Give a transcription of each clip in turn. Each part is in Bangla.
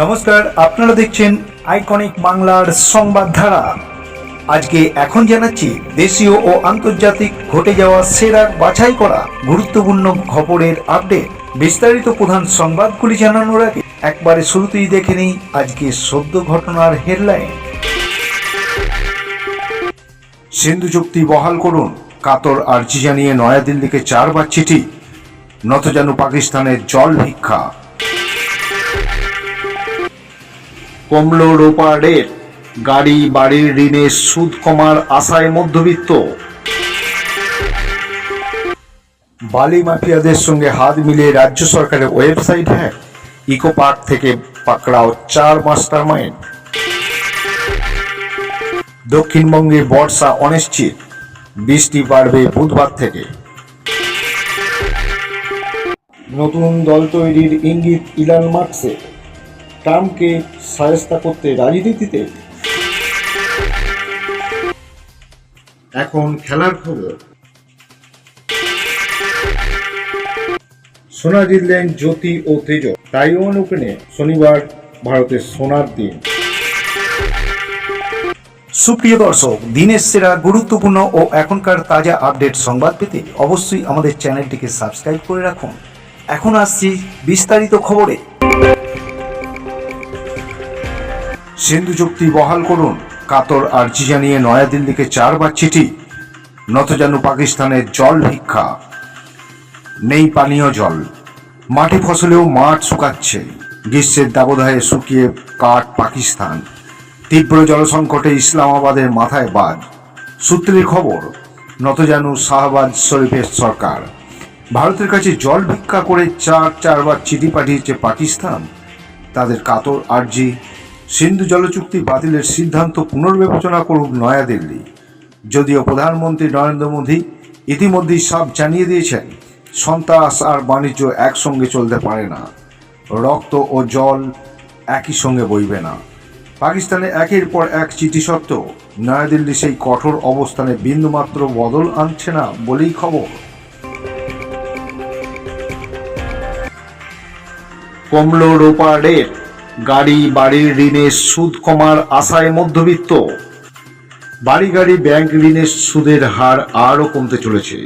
নমস্কার, আপনারা দেখছেন আইকনিক বাংলার সংবাদ ধারা। আজকে এখন জানাচ্ছি, দেশীয় ও আন্তর্জাতিক ঘটে যাওয়া সেরা বাছাই করা গুরুত্বপূর্ণ খবরের আপডেট। বিস্তারিত প্রধান সংবাদগুলি জানানোর আগে একবারে শুরুতেই দেখে নিই আজকে সদ্য ঘটনার হেডলাইন। সিন্ধু চুক্তি বহাল করুন, কাতর আর্জি জানিয়ে নয়াদিল্লিকে চারবার চিঠি। নতজানু পাকিস্তানের জল ভিক্ষা। কমলো রোপা রেট গাড়ি বাড়ির ঋণের সুদ কমার আশায় মধ্যবিত্ত। বালি মাফিয়াদের সঙ্গে হাত মিলিয়ে রাজ্য সরকারের ওয়েবসাইট হ্যাক। ইকো পার্ক থেকে পাকড়াও চার মাস্টার মাইন্ড। দক্ষিণবঙ্গে বর্ষা অনিশ্চিত। বৃষ্টি বাড়বে বুধবার থেকে। নতুন দল তৈরির ইঙ্গিত ইলান মার্কসের। ট্রাম্পকে সায়স্তা করতে রাজনীতিতে এখন খেলার খবর। সোনা জিতলেন জ্যোতি ও তেজ। তাইওয়ান ওপেনে শনিবার ভারতের সোনার দিন। সুপ্রিয় দর্শক দিনের সেরা গুরুত্বপূর্ণ ও এখনকার তাজা আপডেট সংবাদ পেতে অবশ্যই আমাদের চ্যানেলটিকে সাবস্ক্রাইব করে রাখুন। এখন আসছি বিস্তারিত খবরে। সিন্ধু চুক্তি বহাল করুন। কাতর আর্জি জানিয়ে নয়াদিল্লিকে চারবার চিঠি। নত নতজানু পাকিস্তানের জল ভিক্ষা। নেই পানীয় জল। মাটি ফসলেও মাঠ শুকাচ্ছে। গ্রীষ্মের দাবদাহে শুকিয়ে কাঠ পাকিস্তান। তীব্র জলসংকটে ইসলামাবাদের মাথায় বাদ। সূত্রের খবর, নতজানু শাহবাজ শরীফের সরকার। ভারতের কাছে জল ভিক্ষা করে চার চারবার চিঠি পাঠিয়েছে পাকিস্তান। তাদের কাতর আর্জি সিন্ধু জলচুক্তি বাতিলের সিদ্ধান্ত পুনর্বিবেচনা করুক নয়াদিল্লি যদিও প্রধানমন্ত্রী নরেন্দ্র মোদী ইতিমধ্যেই সব জানিয়ে দিয়েছেন, সন্ত্রাস আর বাণিজ্য একসঙ্গে চলতে পারে না। রক্ত ও জল একই সঙ্গে বইবে না। পাকিস্তানে একের পর এক চিঠি সত্ত্বেও নয়াদিল্লি সেই কঠোর অবস্থানে বিন্দুমাত্র বদল আনছে না বলেই খবর। কমলো রোপা রেট গাড়ি বাড়ির ঋণের সুদ কমার আশায় মধ্যবিত্ত। বাড়ি গাড়ি ব্যাংক ঋণের সুদের হার আরও কমতে চলেছে।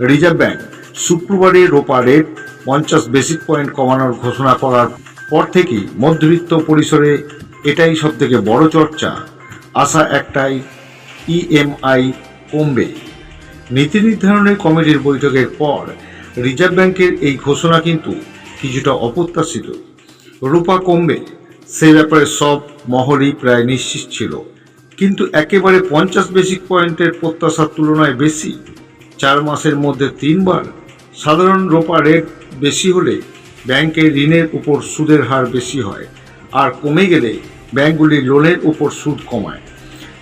রিজার্ভ ব্যাংক শুক্রবারে রোপা রেট পঞ্চাশ বেসিক পয়েন্ট কমানোর ঘোষণা করার পর থেকেই মধ্যবিত্ত পরিসরে এটাই সব থেকে বড় চর্চা। আশা একটাই, ইএমআই কমবে। নীতি নির্ধারণের কমিটির বৈঠকের পর রিজার্ভ ব্যাংকের এই ঘোষণা কিন্তু কিছুটা অপ্রত্যাশিত। রূপা কমবে, সে ব্যাপারে সব মহলই প্রায় নিশ্চিত ছিল। কিন্তু একেবারে পঞ্চাশ বেসিক পয়েন্টের প্রত্যাশার তুলনায় বেশি। চার মাসের মধ্যে তিনবার সাধারণ রোপা রেট বেশি হলে ব্যাংকের ঋণের উপর সুদের হার বেশি হয় আর কমে গেলে ব্যাংকগুলি লোনের উপর সুদ কমায়।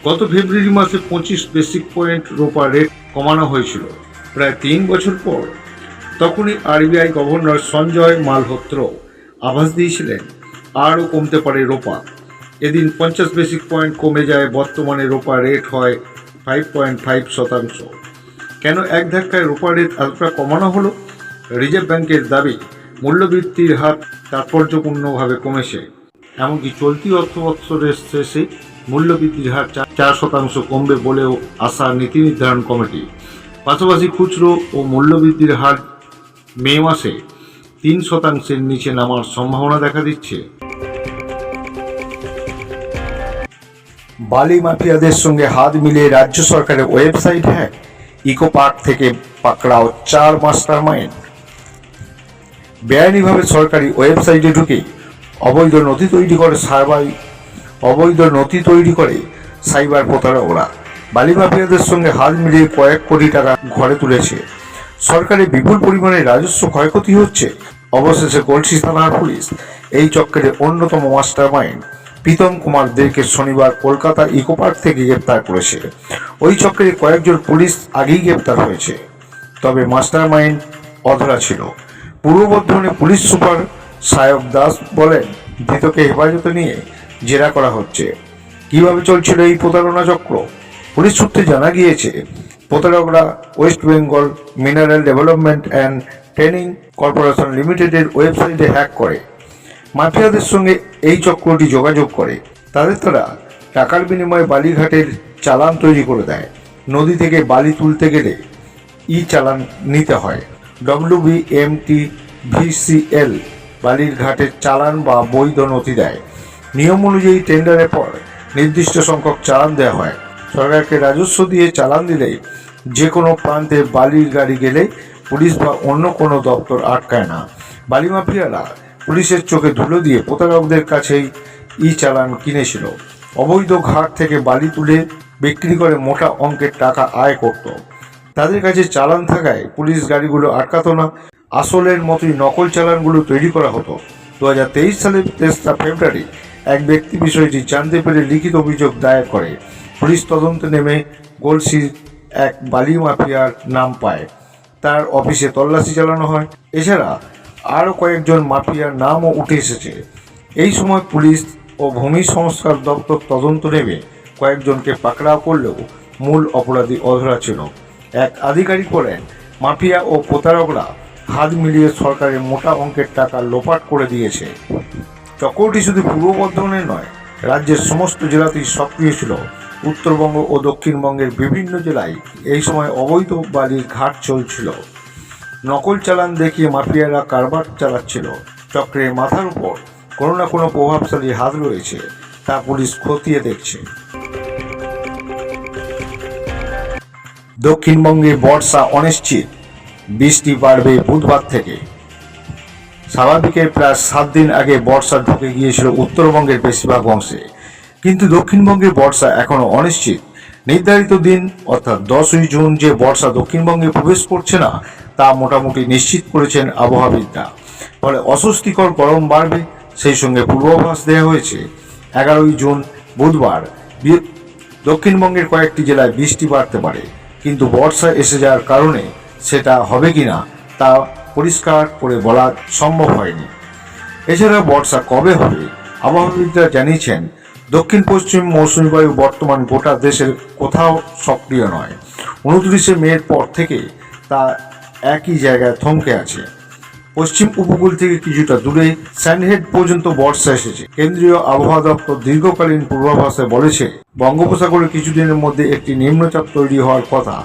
গত ফেব্রুয়ারি মাসে পঁচিশ বেসিক পয়েন্ট রোপা রেট কমানো হয়েছিল। প্রায় তিন বছর পর তখনই আরবিআই গভর্নর সঞ্জয় মালহোত্র আভাস দিয়েছিলেন, আরও কমতে পারে রোপা। এদিন পঞ্চাশ বেসিক পয়েন্ট কমে যায়, বর্তমানে রোপা রেট হয় ফাইভ পয়েন্ট ফাইভ শতাংশ। কেন এক ধাক্কায় রোপা রেট এতটা কমানো হলো? রিজার্ভ ব্যাংকের দাবি, মূল্যবৃদ্ধির হার তাৎপর্যপূর্ণভাবে কমেছে। এমনকি চলতি অর্থ বৎসরের শেষে মূল্যবৃদ্ধির হার চার শতাংশ কমবে বলেও আশা নীতি নির্ধারণ কমিটি। পাশাপাশি খুচরো ও মূল্যবৃদ্ধির হার মে মাসে তিন শতাংশের নিচে নামার সম্ভাবনা দেখা দিচ্ছে। বালি মাফিয়াদের সঙ্গে হাত মিলিয়ে রাজ্য সরকারের ওয়েবসাইট হ্যাক ইকো পার্ক থেকে পাকড়াও চার মাস্টার মাইন্ড বেআইনিভাবে সরকারি ওয়েবসাইটে ঢুকে অবৈধ নথি তৈরি করে সাইবার অবৈধ নথি তৈরি করে সাইবার প্রতারকরা বালি মাফিয়াদের সঙ্গে হাত মিলিয়ে কয়েক কোটি টাকা ঘরে তুলেছে। সরকারের বিপুল পরিমাণে রাজস্ব ক্ষয়ক্ষতি হচ্ছে। অবশেষে গলসি থানার পুলিশ এই চক্রের অন্যতম মাস্টার মাইন্ড প্রীতম কুমার দেরকে শনিবার কলকাতা ইকো পার্ক থেকে গ্রেপ্তার করেছে। ওই চক্রের কয়েকজন পুলিশ আগেই গ্রেপ্তার হয়েছে। তবে মাস্টার মাইন্ড অধরা ছিল। পূর্ব বর্ধমানে পুলিশ সুপার সায়ক দাস বলেন, ধৃতকে হেফাজতে নিয়ে জেরা করা হচ্ছে। কীভাবে চলছিল এই প্রতারণা চক্র? পুলিশ সূত্রে জানা গিয়েছে, প্রতারকরা West Bengal mineral development and training corporation লিমিটেডের ওয়েবসাইটে হ্যাক করে। মাফিয়াদের সঙ্গে এই চক্রটি যোগাযোগ করে। তাদের তারা টাকার বিনিময়ে বালিঘাটের চালান তৈরি করে দেয়। নদী থেকে বালি তুলতে গেলে ই চালান নিতে হয়। ডব্লিউবি এমটি ভিসিএল বালির ঘাটের চালান বা বৈধ নথি দেয়। নিয়ম অনুযায়ী টেন্ডারের পর নির্দিষ্ট সংখ্যক চালান দেওয়া হয়। সরকারকে রাজস্ব দিয়ে চালান দিলেই যে কোনো প্রান্তে বালির গাড়ি গেলে পুলিশ বা অন্য কোনো দপ্তর আটকায় না। বালি মাফিয়ারা পুলিশের চোখে ধুলো দিয়ে প্রতারকদের কাছেই ই চালান কিনেছিল। অবৈধ ঘাট থেকে বালি তুলে বিক্রি করে মোটা অঙ্কের টাকা আয় করত। তাদের কাছে চালান থাকায় পুলিশ গাড়িগুলো আটকাতো না। আসলের মতোই নকল চালানগুলো তৈরি করা হতো। দু হাজার তেইশ সালের তেসরা ফেব্রুয়ারি এক ব্যক্তি বিষয়টি জানতে পেরে লিখিত অভিযোগ দায়ের করে। পুলিশ তদন্তে নেমে গোলসির এক বালি মাফিয়ার নাম পায়। তার অফিসে তল্লাশি চালানো হয়। এছাড়া আরও কয়েকজন মাফিয়ার নামও উঠে এসেছে। এই সময় পুলিশ ও ভূমি সংস্কার দপ্তর তদন্ত নেমে কয়েকজনকে পাকড়াও করলেও মূল অপরাধী অধরা ছিল। এক আধিকারিক বলেন, মাফিয়া ও প্রতারকরা হাত মিলিয়ে সরকারের মোটা অঙ্কের টাকা লোপাট করে দিয়েছে। চক্রটি শুধু পূর্ব বর্ধমানে নয়, রাজ্যের সমস্ত জেলাতেই সক্রিয় ছিল। উত্তরবঙ্গ ও দক্ষিণবঙ্গের বিভিন্ন জেলায় এই সময় অবৈধ বালির ঘাট চলছিল। নকল চালান দেখিয়ে মাফিয়ারা কারবার চালাচ্ছিল। চক্রের মাথার উপর কোনো না কোনো প্রভাবশালী হাত রয়েছে, তা পুলিশ খতিয়ে দেখছে। দক্ষিণবঙ্গে বর্ষা অনিশ্চিত, বৃষ্টি বাড়বে বুধবার থেকে। স্বাভাবিকের প্রায় সাত দিন আগে বর্ষা ঢুকে গিয়েছিল উত্তরবঙ্গের বেশিরভাগ অংশে। কিন্তু দক্ষিণবঙ্গে বর্ষা এখনও অনিশ্চিত। নির্ধারিত দিন, অর্থাৎ দশই জুন, যে বর্ষা দক্ষিণবঙ্গে প্রবেশ করছে না, তা মোটামুটি নিশ্চিত করেছেন আবহাওয়াবিদরা। ফলে অস্বস্তিকর গরম বাড়বে, সেই সঙ্গে পূর্বাভাস দেওয়া হয়েছে, এগারোই জুন, বুধবার। দক্ষিণবঙ্গের কয়েকটি জেলায় বৃষ্টি বাড়তে পারে, কিন্তু বর্ষা এসে যাওয়ার কারণে সেটা হবে কিনা, তা পরিষ্কার করে বলা সম্ভব হয়নি। এছাড়া বর্ষা কবে হবে, আবহাওয়াবিদরা জানিয়েছেন দক্ষিণ পশ্চিম মৌসুমী বায়ু বর্তমান গোটা দেশের কোথাও সক্রিয় নয়। উনত্রিশে মের পর থেকে তা একই জায়গায় থমকে আছে। পশ্চিম উপকূল থেকে কিছুটা দূরে স্যান্ডহেড পর্যন্ত বর্ষা এসেছে। কেন্দ্রীয় আবহাওয়া দপ্তর দীর্ঘকালীন পূর্বাভাসে বলেছে, বঙ্গোপসাগরে কিছুদিনের মধ্যে একটি নিম্নচাপ তৈরি হওয়ার কথা।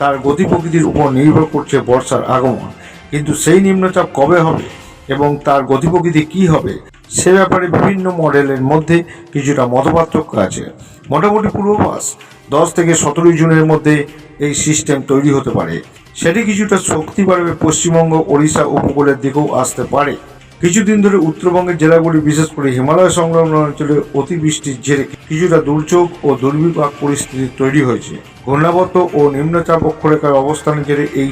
তার গতি প্রকৃতির উপর নির্ভর করছে বর্ষার আগমন। কিন্তু সেই নিম্নচাপ কবে হবে এবং তার গতি প্রকৃতি কী হবে সে ব্যাপারে বিভিন্ন মডেলের মধ্যে কিছুটা মতপার্থক্য আছে। মোটামুটি পূর্বাভাস দশ থেকে সতেরোই জুনের মধ্যে এই সিস্টেম তৈরি হতে পারে। সেটি কিছুটা শক্তি বাড়বে পশ্চিমবঙ্গ, ওড়িশা উপকূলের দিকেও আসতে পারে। কিছুদিন ধরে উত্তরবঙ্গের জেলাগুলি, বিশেষ করে হিমালয় সংলগ্ন অঞ্চলে অতিবৃষ্টির জেরে কিছুটা দুর্যোগ ও দুর্বিপাক পরিস্থিতি তৈরি হয়েছে। ঘূর্ণাবর্ত ও নিম্নচাপ অক্ষরেখার অবস্থানের জেরে এই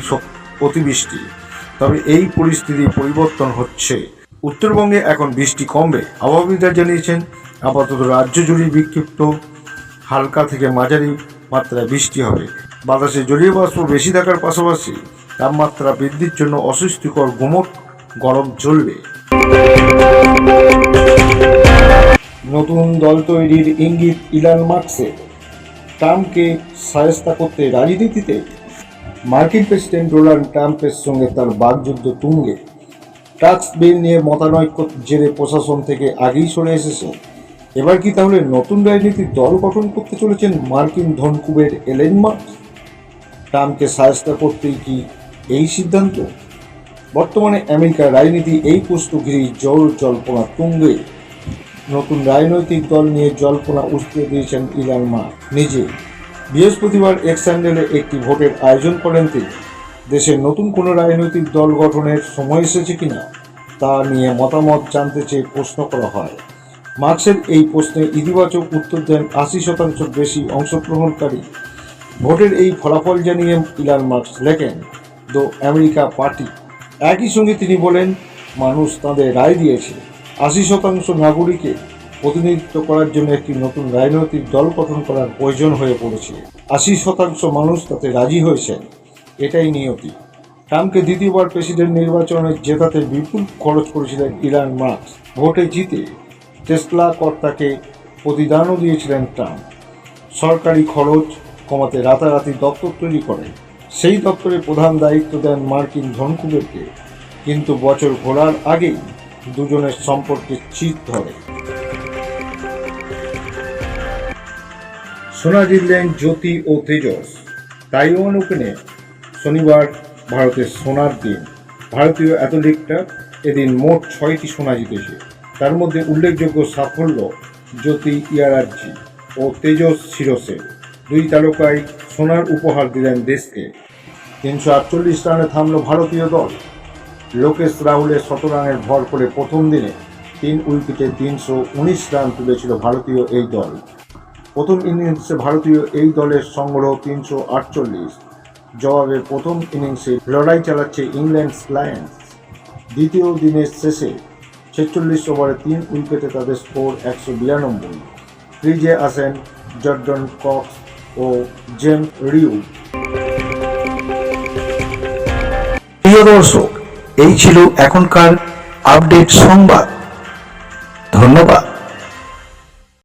অতিবৃষ্টি। তবে এই পরিস্থিতি পরিবর্তন হচ্ছে। উত্তরবঙ্গে এখন বৃষ্টি কমবে। আবহাওয়াবিদরা জানিয়েছেন, আপাতত রাজ্য জুড়ে বিক্ষিপ্ত, হালকা থেকে মাঝারি মাত্রায় বৃষ্টি হবে। বাতাসে জলীয় বাষ্প বেশি থাকার পাশাপাশি তাপমাত্রা বৃদ্ধির জন্য অস্বস্তিকর গুমট গরম চলবে নতুন দল তৈরির ইঙ্গিত ইলান মার্কসের ট্রাম্পকে সায়স্তা করতে রাজনীতিতে। মার্কিন প্রেসিডেন্ট ডোনাল্ড ট্রাম্পের সঙ্গে তার বাগযুদ্ধ তুঙ্গে। ট্যাক্স বিল নিয়ে মতানৈক্য জেরে প্রশাসন থেকে আগেই সরে এসেছে। এবার কি তাহলে নতুন রাজনীতির দল গঠন করতে চলেছেন মার্কিন ধনকুবের এলেন মার্কস ট্রাম্পকে সায়স্তা করতেই কি এই সিদ্ধান্ত? বর্তমানে আমেরিকার রাজনীতি এই প্রশ্ন ঘিরেই জল জল্পনা তুঙ্গে। নতুন রাজনৈতিক দল নিয়ে জল্পনা উস্কে দিয়েছেন ইলান মার্ক নিজে বৃহস্পতিবার এক্স একটি ভোটের আয়োজন করেন তিনি। দেশের নতুন কোনো রাজনৈতিক দল গঠনের সময় এসেছে কিনা তা নিয়ে মতামত জানতে চেয়ে প্রশ্ন করা হয়। মার্কসের এই প্রশ্নে ইতিবাচক উত্তর দেন আশি শতাংশ বেশি অংশগ্রহণকারী। ভোটের এই ফলাফল জানিয়ে ইলান মার্কস লেখেন, দ্য আমেরিকা পার্টি। একই সঙ্গে তিনি বলেন, মানুষ তাদের রায় দিয়েছে। আশি শতাংশ নাগরিকের প্রতিনিধিত্ব করার জন্য একটি নতুন রাজনৈতিক দল গঠন করার প্রয়োজন হয়ে পড়েছে। আশি শতাংশ মানুষ তাতে রাজি হয়েছেন। এটাই নিয়তি। ট্রাম্পকে দ্বিতীয়বার প্রেসিডেন্ট নির্বাচনে জেতাতে বিপুল খরচ করেছিলেন ইলান মার্কস ভোটে জিতে টেসলা কর্তাকে প্রতিদানও দিয়েছিলেন ট্রাম্প। সরকারি খরচ কমাতে রাতারাতি দপ্তর তৈরি করেন সেই দপ্তরে প্রধান দায়িত্ব দেন মার্কিন ধনকুবেরকে। কিন্তু বছর ঘোরার আগেই দুজনের সম্পর্কে চিত ধরে। সোনা জিতলেন জ্যোতি ও তেজস। তাইওয়ান ওপেনে শনিবার ভারতের সোনার দিন। ভারতীয় অ্যাথলেটিকরা এদিন মোট ছয়টি সোনা জিতেছে। তার মধ্যে উল্লেখযোগ্য সাফল্য জ্যোতি ইয়ারাজ্জি ও তেজস শিরসের দুই তারকাই সোনার উপহার দিলেন দেশকে। তিনশো আটচল্লিশ রানে থামল ভারতীয় দল। লোকেশ রাহুলের শত রানের ভর করে প্রথম দিনে তিন উইকেটে তিনশো উনিশ রান তুলেছিল ভারতীয় এই দল। প্রথম ইনিংসে ভারতীয় এই দলের সংগ্রহ তিনশো আটচল্লিশ। জবাবে প্রথম ইনিংসে লড়াই চালাচ্ছে ইংল্যান্ড লায়ন্স। দ্বিতীয় দিনের শেষে ছেচল্লিশ ওভারে তিন উইকেটে তাদের স্কোর একশো বিরানব্বই। ক্রিজে আসেন জর্ডন কক্স ও জেম রিউ। প্রিয় দর্শক, এই ছিল এখনকার আপডেট সংবাদ। ধন্যবাদ।